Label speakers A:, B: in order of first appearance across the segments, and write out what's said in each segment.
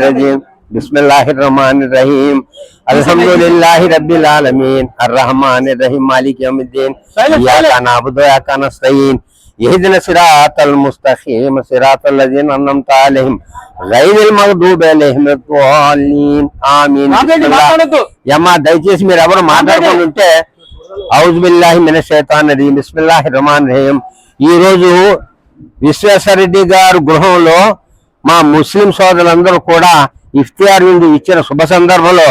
A: रजीम बिस्मिल्लाहिर्रहमानिर्रहीम अल्हम्दुलिल्लाहि रब्बिल आलमीन अर्रहमानिर रहीम मालिक यौमिद्दीन इय्याका नअबुदु व इय्याका नस्तईन इहदिना सिरातल मुस्तकीम सिरातल लजीन अनअमत अलैहिम गैरिल मगदूब
B: अलैहिम
A: वद्दल्लीन
B: आमीन
A: యమ్మా దయచేసి మీరు ఎవరు మాట్లాడుకుంటుంటే ఔజ్ బిల్లాహి మిన శైతాన్ రజీం బిస్మిల్లాహిర్ రహమాన్ రహీం ఈ రోజు విశ్వేశ్వరరెడ్డి గారు గృహంలో మా ముస్లిం సోదరులందరూ కూడా ఇఫ్తియార్ విందు ఇచ్చిన శుభ సందర్భంలో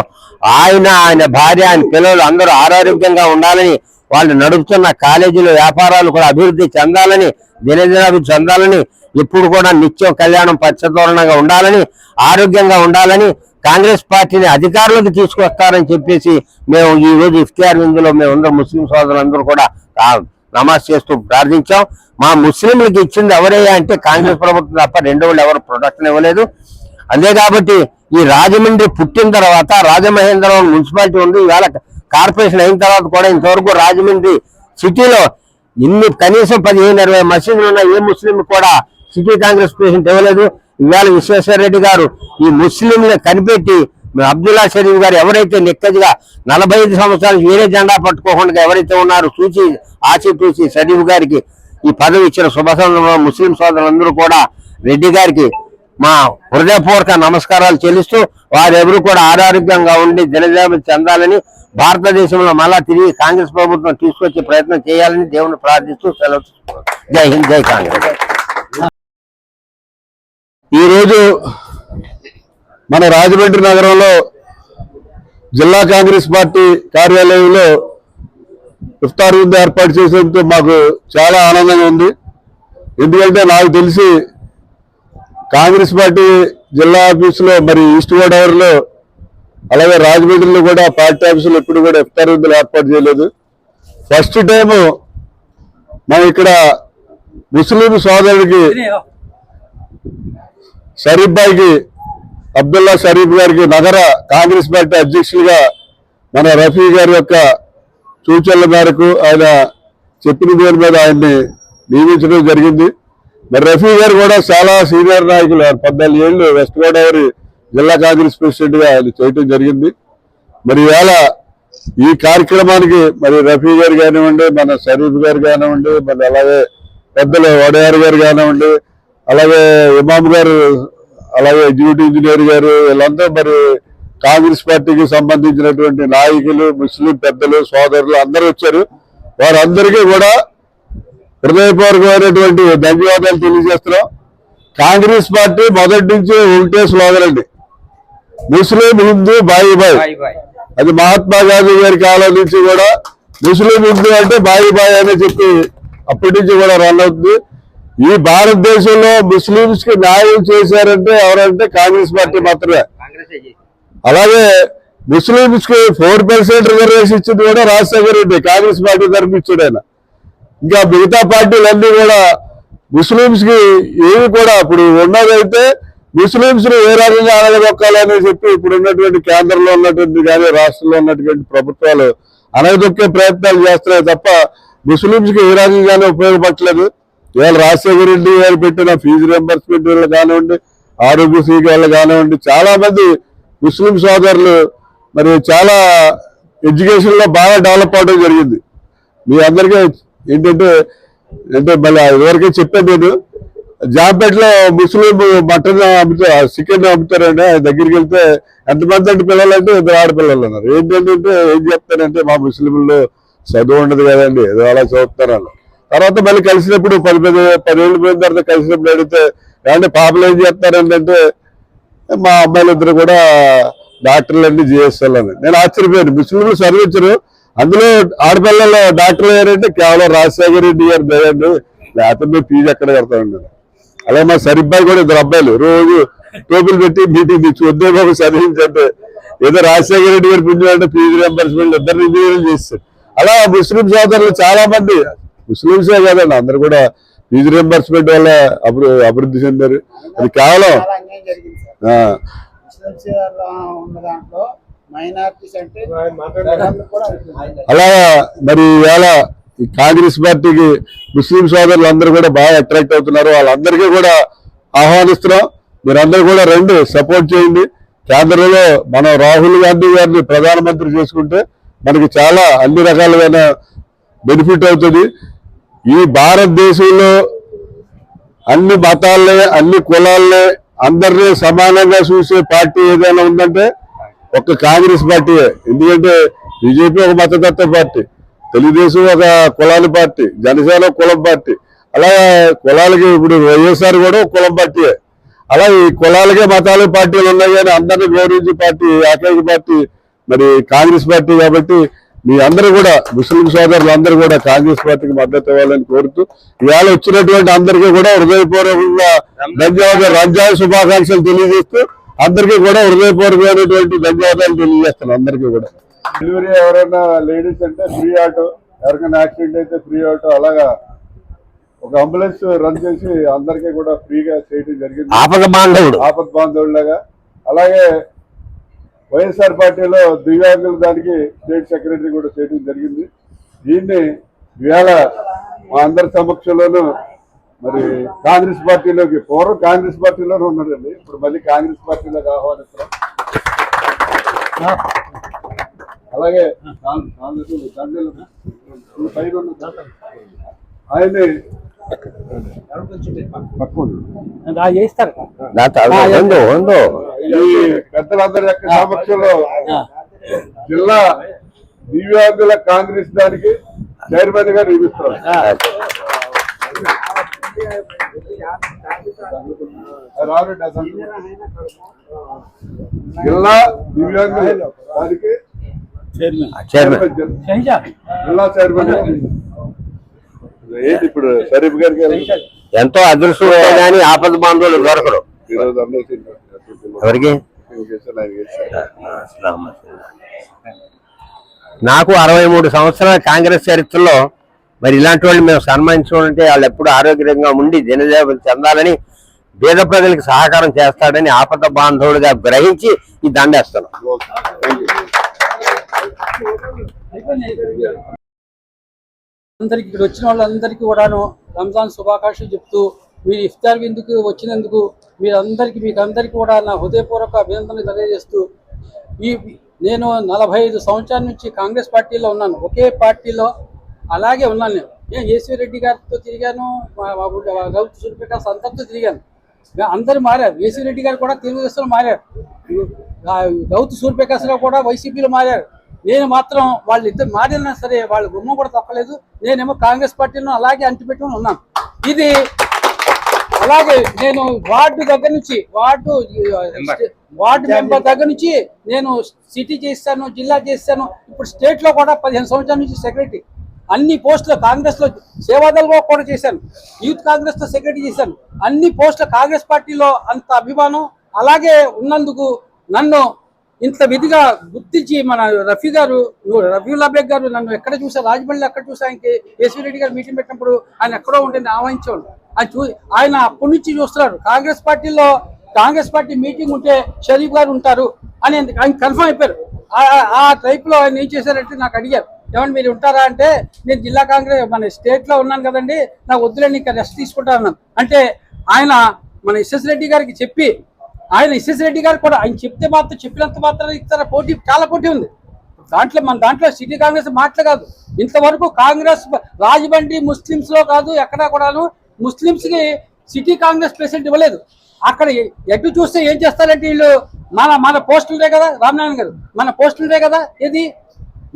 A: ఆయన ఆయన భార్య ఆయన పిల్లలు అందరూ ఆరోగ్యంగా ఉండాలని వాళ్ళు నడుపుతున్న కాలేజీలు వ్యాపారాలు కూడా అభివృద్ధి చెందాలని దినదినాభివృద్ధి చెందాలని ఎప్పుడు కూడా నిత్యం కళ్యాణం పచ్చదోరణంగా ఉండాలని ఆరోగ్యంగా ఉండాలని కాంగ్రెస్ పార్టీని అధికారులకు తీసుకొస్తారని చెప్పేసి మేము ఈ రోజు ఇఫ్తియార్ విందులో మేమందరం ముస్లిం సోదరులందరూ కూడా నమాజ్ చేస్తూ ప్రార్థించాం. మా ముస్లింలకు ఇచ్చింది ఎవరయ్యా అంటే కాంగ్రెస్ ప్రభుత్వం తప్ప రెండో వాళ్ళు ఎవరు ప్రొటెక్షన్ ఇవ్వలేదు. అదే కాబట్టి ఈ రాజమండ్రి పుట్టిన తర్వాత రాజమహేంద్రవరం మున్సిపాలిటీ ఉంది. ఇవాళ కార్పొరేషన్ అయిన తర్వాత కూడా ఇంతవరకు రాజమండ్రి సిటీలో ఇన్ని కనీసం పదిహేను ఇరవై మసీదులు ఉన్న ఏ ముస్లిం కూడా సిటీ కాంగ్రెస్ ప్రెసిడెంట్ ఇవ్వలేదు. ఇవాళ విశ్వేశ్వర రెడ్డి గారు ఈ ముస్లింలను కనిపెట్టి అబ్దుల్లా షరీఫ్ గారు ఎవరైతే నిక్కదిగా నలభై ఐదు సంవత్సరాలు వేరే జెండా పట్టుకోకుండా ఎవరైతే ఉన్నారో చూసి ఆచితూచి షరీఫ్ గారికి ఈ పదవి ఇచ్చిన శుభ సందర్భంలో ముస్లిం సోదరులందరూ కూడా రెడ్డి గారికి మా హృదయపూర్వక నమస్కారాలు చెల్లిస్తూ వారెవరు కూడా ఆరోగ్యంగా ఉండి దినజాబు చెందాలని భారతదేశంలో మళ్ళా తిరిగి కాంగ్రెస్ ప్రభుత్వం తీసుకొచ్చే ప్రయత్నం చేయాలని దేవుని ప్రార్థిస్తూ సెలవు జై హింద్ జై కాంగ్రెస్.
C: ఈరోజు మన రాజమండ్రి నగరంలో జిల్లా కాంగ్రెస్ పార్టీ కార్యాలయంలో ఇఫ్తార్ విందు ఏర్పాటు చేసేందుకు మాకు చాలా ఆనందంగా ఉంది. ఎందుకంటే నాకు తెలిసి కాంగ్రెస్ పార్టీ జిల్లా ఆఫీసులో మరి ఈస్ట్ గోదావరిలో అలాగే రాజమండ్రిలో కూడా పార్టీ ఆఫీసులు ఎప్పుడు కూడా ఇఫ్తార్ విందులు ఏర్పాటు చేయలేదు. ఫస్ట్ టైము మనం ఇక్కడ ముస్లిం సోదరుడికి షరీఫ్ భాయ్కి అబ్దుల్లా షరీఫ్ గారికి నగర కాంగ్రెస్ పార్టీ అధ్యక్షులుగా మన రఫీ గారి యొక్క సూచనల మేరకు ఆయన చెప్పిన దేని మీద ఆయన్ని నియమించడం జరిగింది. మరి రఫీ గారు కూడా చాలా సీనియర్ నాయకులు ఆయన పద్నాలుగు ఏళ్ళు వెస్ట్ గోదావరి జిల్లా కాంగ్రెస్ ప్రెసిడెంట్గా ఆయన చేయటం జరిగింది. మరి ఇవాళ ఈ కార్యక్రమానికి మరి రఫీ గారు కానివ్వండి మన షరీఫ్ గారు కానివ్వండి మరి అలాగే పెద్దలు వడయారు గారు కానివ్వండి అలాగే ఇమాం గారు అలాగే ఎగ్జిక్యూటివ్ ఇంజనీర్ గారు వీళ్ళంతా మరి కాంగ్రెస్ పార్టీకి సంబంధించినటువంటి నాయకులు ముస్లిం పెద్దలు సోదరులు అందరూ వచ్చారు. వారందరికీ కూడా హృదయపూర్వకమైనటువంటి ధన్యవాదాలు తెలియజేస్తున్నాం. కాంగ్రెస్ పార్టీ మొదటి నుంచి ఒకటే స్లోగన్ అండి. ముస్లిం హిందూ బాయ్ బాయ్. అది మహాత్మా గాంధీ గారి కాలం నుంచి కూడా ముస్లిం హిందూ అంటే బాయి బాయ్ అని చెప్పి అప్పటి నుంచి కూడా రన్ అవుతుంది. ఈ భారతదేశంలో ముస్లింస్కి న్యాయం చేశారంటే ఎవరంటే కాంగ్రెస్ పార్టీ మాత్రమే. అలాగే ముస్లింస్కి ఫోర్ పర్సెంట్ రిజర్వేషన్ ఇచ్చింది కూడా రాజశేఖర్ రెడ్డి కాంగ్రెస్ పార్టీ తరఫు ఇచ్చాడు ఆయన. ఇంకా మిగతా పార్టీలన్నీ కూడా ముస్లింస్కి ఏమి కూడా ఇప్పుడు ఉన్నదైతే ముస్లింస్ని ఏ రకంగా అనగదొక్కాలని చెప్పి ఇప్పుడు ఉన్నటువంటి కేంద్రంలో ఉన్నటువంటి కానీ రాష్ట్రంలో ఉన్నటువంటి ప్రభుత్వాలు అనగదొక్కే ప్రయత్నాలు చేస్తున్నాయి తప్ప ముస్లింస్కి ఏ రకంగానే ఉపయోగపడలేదు ఇవాళ రాజశేఖర రెడ్డి గారు పెట్టిన ఫీజు రియంబర్స్మెంట్ వాళ్ళు కానివ్వండి ఆరోగ్యశ్రీ వాళ్ళు కానివ్వండి చాలా మంది ముస్లిం సోదరులు మరి చాలా ఎడ్యుకేషన్లో బాగా డెవలప్ అవడం జరిగింది. మీ అందరికీ ఏంటంటే అంటే మళ్ళీ ఇదివరకే చెప్పాను నేను జాంపేటలో ముస్లిం మటన్ అమ్ముతా చికెన్ అమ్ముతారండి. ఆయన దగ్గరికి వెళ్తే ఎంతమంది అంటే పిల్లలు అంటే ఇద్దరు ఆడపిల్లలు అన్నారు ఏంటంటే ఏం చెప్తారంటే మా ముస్లింలు చదువు ఉండదు కదండి. ఏదో అలా చదువుతారు తర్వాత మళ్ళీ కలిసినప్పుడు పది పది పదేళ్ళు పోయిన తర్వాత కలిసినప్పుడు అడిగితే ఏమంటే పాపలు ఏం చేస్తారంటే మా అమ్మాయిలు ఇద్దరు కూడా డాక్టర్లు అన్ని జిఎస్ఎల్ అని నేను ఆశ్చర్యపోయాను. ముస్లింలు చదివించరు అందులో ఆడపిల్లలు డాక్టర్లు అయ్యారంటే కేవలం రాజశేఖర రెడ్డి గారు దయండి లేకపోతే మేము ఫీజు ఎక్కడ కడతామండి అలాగే మా సరిబ్బాయి కూడా ఇద్దరు అబ్బాయిలు. రోజు టోపులు పెట్టి మీటింగ్ ఇచ్చి వద్దే బాబు చదివించంటే ఏదో రాజశేఖర రెడ్డి గారి పుణ్యం అంటే ఫీజు రియంబర్స్మెంట్ ఇద్దరు ఇంజనీరింగ్ చేస్తారు. అలా ముస్లిం సోదరులు చాలా మంది ముస్లింసే కదండి అందరు కూడా ఫీజు రియంబర్స్మెంట్ వల్ల అభివృద్ధి చెందారు. అది కేవలం
D: చాలా అన్యాయం జరిగింది సార్
C: ఆ,
D: ముస్లిమ్స్లో ఉన్న దాంట్లో మైనారిటీస్ అంటే జనాలు కూడా ఉంటుంది.
C: అలాగా. మరి ఇవాళ ఈ కాంగ్రెస్ పార్టీకి ముస్లిం సోదరులు అందరూ కూడా బాగా అట్రాక్ట్ అవుతున్నారు. వాళ్ళందరికీ కూడా ఆహ్వానిస్తున్నాం. మీరందరూ కూడా రండి సపోర్ట్ చేయండి. కేంద్రంలో మనం రాహుల్ గాంధీ గారిని ప్రధానమంత్రి చేసుకుంటే మనకి చాలా అన్ని రకాలైన బెనిఫిట్ అవుతుంది. ఈ భారతదేశంలో అన్ని మతాలనే అన్ని కులాలనే అందరినీ సమానంగా చూసే పార్టీ ఏదైనా ఉందంటే ఒక కాంగ్రెస్ పార్టీయే ఎందుకంటే బీజేపీ ఒక మతతత్వ పార్టీ తెలుగుదేశం ఒక కులాల పార్టీ జనసేన కులం పార్టీ. అలా కులాలకి ఇప్పుడు వైఎస్ఆర్ కూడా కులం పార్టీయే. అలా ఈ కులాలకే మతాలు పార్టీలు ఉన్నాయి కానీ అందరినీ గౌరవించే పార్టీ ఏకైక పార్టీ మరి కాంగ్రెస్ పార్టీ కాబట్టి మీ అందరూ కూడా ముస్లిం సోదరులు అందరూ కూడా కాంగ్రెస్ పార్టీకి మద్దతు ఇవ్వాలని కోరుతూ ఇవాళ వచ్చినటువంటి అందరికీ కూడా హృదయపూర్వకంగా ధన్యవాదాలు రంజాన్ శుభాకాంక్షలు తెలియజేస్తూ అందరికీ కూడా హృదయపూర్వకమైనటువంటి ధన్యవాదాలు తెలియజేస్తాను అందరికీ కూడా. డెలివరీ ఎవరైనా లేడీస్ అంటే ఫ్రీ ఆటో ఎవరికైనా యాక్సిడెంట్ అయితే ఫ్రీ ఆటో అలాగా ఒక అంబులెన్స్ రన్ చేసి అందరికీ కూడా ఫ్రీగా చేయడం జరిగింది.
A: ఆపద బాంధవుడు.
C: ఆపత్ బాంధవులాగా అలాగే వైఎస్ఆర్ పార్టీలో దివ్యాంగుల దానికి స్టేట్ సెక్రటరీ కూడా చేయడం జరిగింది. దీన్ని ఇవాళ మా అందరి సమక్షంలోనూ మరి కాంగ్రెస్ పార్టీలోకి పూర్వం కాంగ్రెస్ పార్టీలోనే ఉన్నాడండి ఇప్పుడు మళ్ళీ కాంగ్రెస్ పార్టీలోకి ఆహ్వానిస్తున్నాం. అలాగే కాంగ్రెస్- కాంగ్రెస్ ఈ పెద్దలందరి యొక్క సమక్షంలో జిల్లా దివ్యాంగుల కాంగ్రెస్ దానికి చైర్మన్గా అసలు. జిల్లా దివ్యాంగుల దానికి జిల్లా చైర్మన్గా ఏంటి ఇప్పుడు షరీఫ్ గారికి.
A: ఎంతో అదృష్టం గానీ ఆపద బాంధవులు దొరకరు. ఎవరికి? నాకు అరవై మూడు సంవత్సరాల కాంగ్రెస్ చరిత్రలో మరి ఇలాంటి వాళ్ళు మేము సన్మానించుకుంటే వాళ్ళు ఎప్పుడు ఆరోగ్యంగా ఉండి దినజీవనం చెందాలని పేద ప్రజలకు సహకారం చేస్తాడని ఆపద బాంధవుడిగా గ్రహించి ఈ దండేస్తున్నాం.
B: అందరికి ఇక్కడ వచ్చిన వాళ్ళందరికీ కూడాను రంజాన్ శుభాకాంక్షలు చెప్తూ మీరు ఇఫ్తార్ విందుకు వచ్చినందుకు మీరందరికీ మీకు అందరికీ కూడా నా హృదయపూర్వక అభినందనలు తెలియజేస్తూ ఈ నేను నలభై ఐదు సంవత్సరాల నుంచి కాంగ్రెస్ పార్టీలో ఉన్నాను. ఒకే పార్టీలో అలాగే ఉన్నాను నేను. నేను ఏసీ రెడ్డి గారితో తిరిగాను మా- గౌతు సూర్యప్రకాశ్ అందరితో తిరిగాను. అందరు అందరూ మారారు. ఏసీ రెడ్డి గారు కూడా తెలుగుదేశంలో మారారు. ఆ గౌతు సూర్యప్రకాశ్లో కూడా వైసీపీలో మారారు. నేను మాత్రం వాళ్ళు ఇద్దరు మారినా సరే వాళ్ళ గుమ్మ కూడా తప్పలేదు. నేనేమో కాంగ్రెస్ పార్టీలో అలాగే అంటిపెట్టుకుని ఉన్నాను. ఇది అలాగే నేను వార్డు దగ్గర నుంచి వార్డు వార్డు మెంబర్ దగ్గర నుంచి నేను సిటీ చేస్తాను జిల్లా చేస్తాను. ఇప్పుడు స్టేట్లో కూడా పదిహేను సంవత్సరాల నుంచి సెక్రటరీ. అన్ని పోస్టులు కాంగ్రెస్లో సేవాదళంలో కూడా చేశాను. యూత్ కాంగ్రెస్లో సెక్రటరీ చేశాను. అన్ని పోస్టులు కాంగ్రెస్ పార్టీలో అంత అభిమానం. అలాగే ఉన్నందుకు నన్ను ఇంత విధిగా గుర్తించి మన రఫీ గారు రఫీ అబేగ్ గారు నన్ను ఎక్కడ చూసా రాజమండ్రిలో ఎక్కడ చూసా ఆయనకి ఎస్వి రెడ్డి గారు మీటింగ్ పెట్టినప్పుడు ఆయన ఎక్కడో ఉంటే నేను ఆహ్వానించేవాడు ఆయన చూ ఆయన అప్పటి నుంచి చూస్తున్నారు. కాంగ్రెస్ పార్టీలో కాంగ్రెస్ పార్టీ మీటింగ్ ఉంటే షరీఫ్ గారు ఉంటారు అని ఆయన కన్ఫర్మ్ అయిపోయారు. ఆ- టైప్లో ఆయన ఏం చేశారంటే నాకు అడిగారు ఏమండి మీరు ఉంటారా? అంటే నేను జిల్లా కాంగ్రెస్ మన స్టేట్లో ఉన్నాను కదండి నాకు వద్దులేండి ఇంకా రెస్ట్ తీసుకుంటా అన్నాను. అంటే ఆయన మన ఎస్ఎస్ రెడ్డి గారికి చెప్పి ఆయన ఎస్ఎస్ రెడ్డి గారు కూడా ఆయన చెప్తే మాత్రం చెప్పినంత మాత్రం ఇస్తారా పోటీ చాలా పోటీ ఉంది. దాంట్లో మన దాంట్లో సిటీ కాంగ్రెస్ మాటలు కాదు. ఇంతవరకు కాంగ్రెస్ రాజమండ్రి ముస్లిమ్స్లో కాదు ఎక్కడా కూడాను ముస్లిమ్స్కి సిటీ కాంగ్రెస్ ప్రెసిడెంట్ ఇవ్వలేదు. అక్కడ ఎటు చూస్తే ఏం చేస్తారంటే వీళ్ళు మన మన పోస్టులే కదా రామనారాయణ గారు మన పోస్టులే కదా ఏది?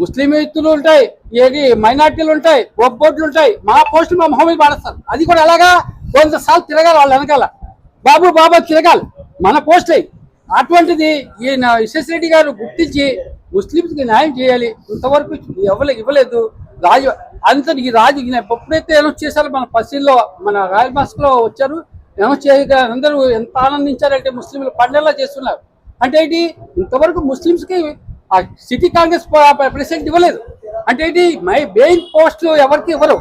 B: ముస్లిం వ్యక్తులు ఉంటాయి ఏది? మైనార్టీలు ఉంటాయి ఒబ్బోట్లు ఉంటాయి. మా పోస్టులు మా మొహం మీద పాడేస్తారు అది కూడా అలాగా కొంతసార్లు తిరగాలి వాళ్ళ వెనకాల. బాబు బాబా తిరగాలి. మన పోస్టే. అటువంటిది ఈయన విశ్వశ్రెడ్డి గారు గుర్తించి ముస్లింస్కి న్యాయం చేయాలి. ఇంతవరకు ఇవ్వలే ఇవ్వలేదు. రాజు అంత ఈ రాజు ఎప్పుడైతే అనౌన్స్ చేశారో మన పసిల్లో మన రాయల్ మాస్క్లో వచ్చారు. అనౌన్స్ చేయగా అందరూ ఎంత ఆనందించారంటే ముస్లింలు పండేలా చేస్తున్నారు. అంటే ఏంటి? ఇంతవరకు ముస్లింస్కి ఆ సిటీ కాంగ్రెస్ ప్రెసిడెంట్ ఇవ్వలేదు. అంటే ఏంటి? మై మెయిన్ పోస్ట్ ఎవరికి ఇవ్వరు.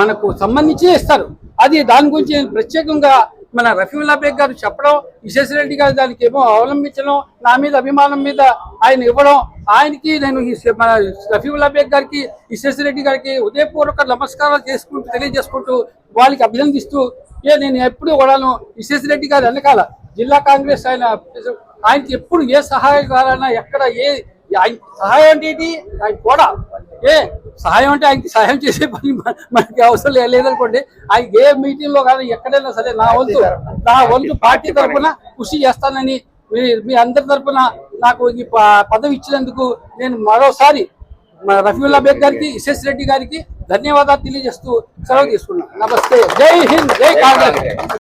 B: మనకు సంబంధించి ఇస్తారు. అది దాని గురించి ప్రత్యేకంగా మన రఫీవుల్లా బేగ్ గారు చెప్పడం విశ్వేశ్వరరెడ్డి గారు దానికి ఏమో అవలంబించడం నా మీద అభిమానం మీద ఆయన ఇవ్వడం ఆయనకి నేను మన రఫీవుల్లా బేగ్ గారికి విశ్వేశ్వరరెడ్డి గారికి ఉదయపూర్వక నమస్కారాలు చేసుకుంటూ తెలియజేసుకుంటూ వాళ్ళకి అభినందిస్తూ ఏ నేను ఎప్పుడు కూడాను విశ్వేశ్వరరెడ్డి గారు వెనకాల జిల్లా కాంగ్రెస్ ఆయన ఆయనకి ఎప్పుడు ఏ సహాయకాలైనా ఎక్కడ ఏ ఆయన సహాయం అంటే ఏంటి ఆయన కూడా ఏ సహాయం అంటే ఆయనకి సహాయం చేసే పని మన- మనకి అవసరం లేదనుకోండి ఆయన ఏ మీటింగ్లో కానీ ఎక్కడైనా సరే నా వంతు నా వంతు పార్టీ తరఫున కృషి చేస్తానని మీ మీ అందరి తరఫున నాకు ఈ ప- పదవి ఇచ్చినందుకు నేను మరోసారి రఫీవుల్లా బేగ్ గారికి ఇశేష్ రెడ్డి గారికి ధన్యవాదాలు తెలియజేస్తూ సెలవు తీసుకున్నాను. నమస్తే. జై హింద్. జై కాంగ్రెస్.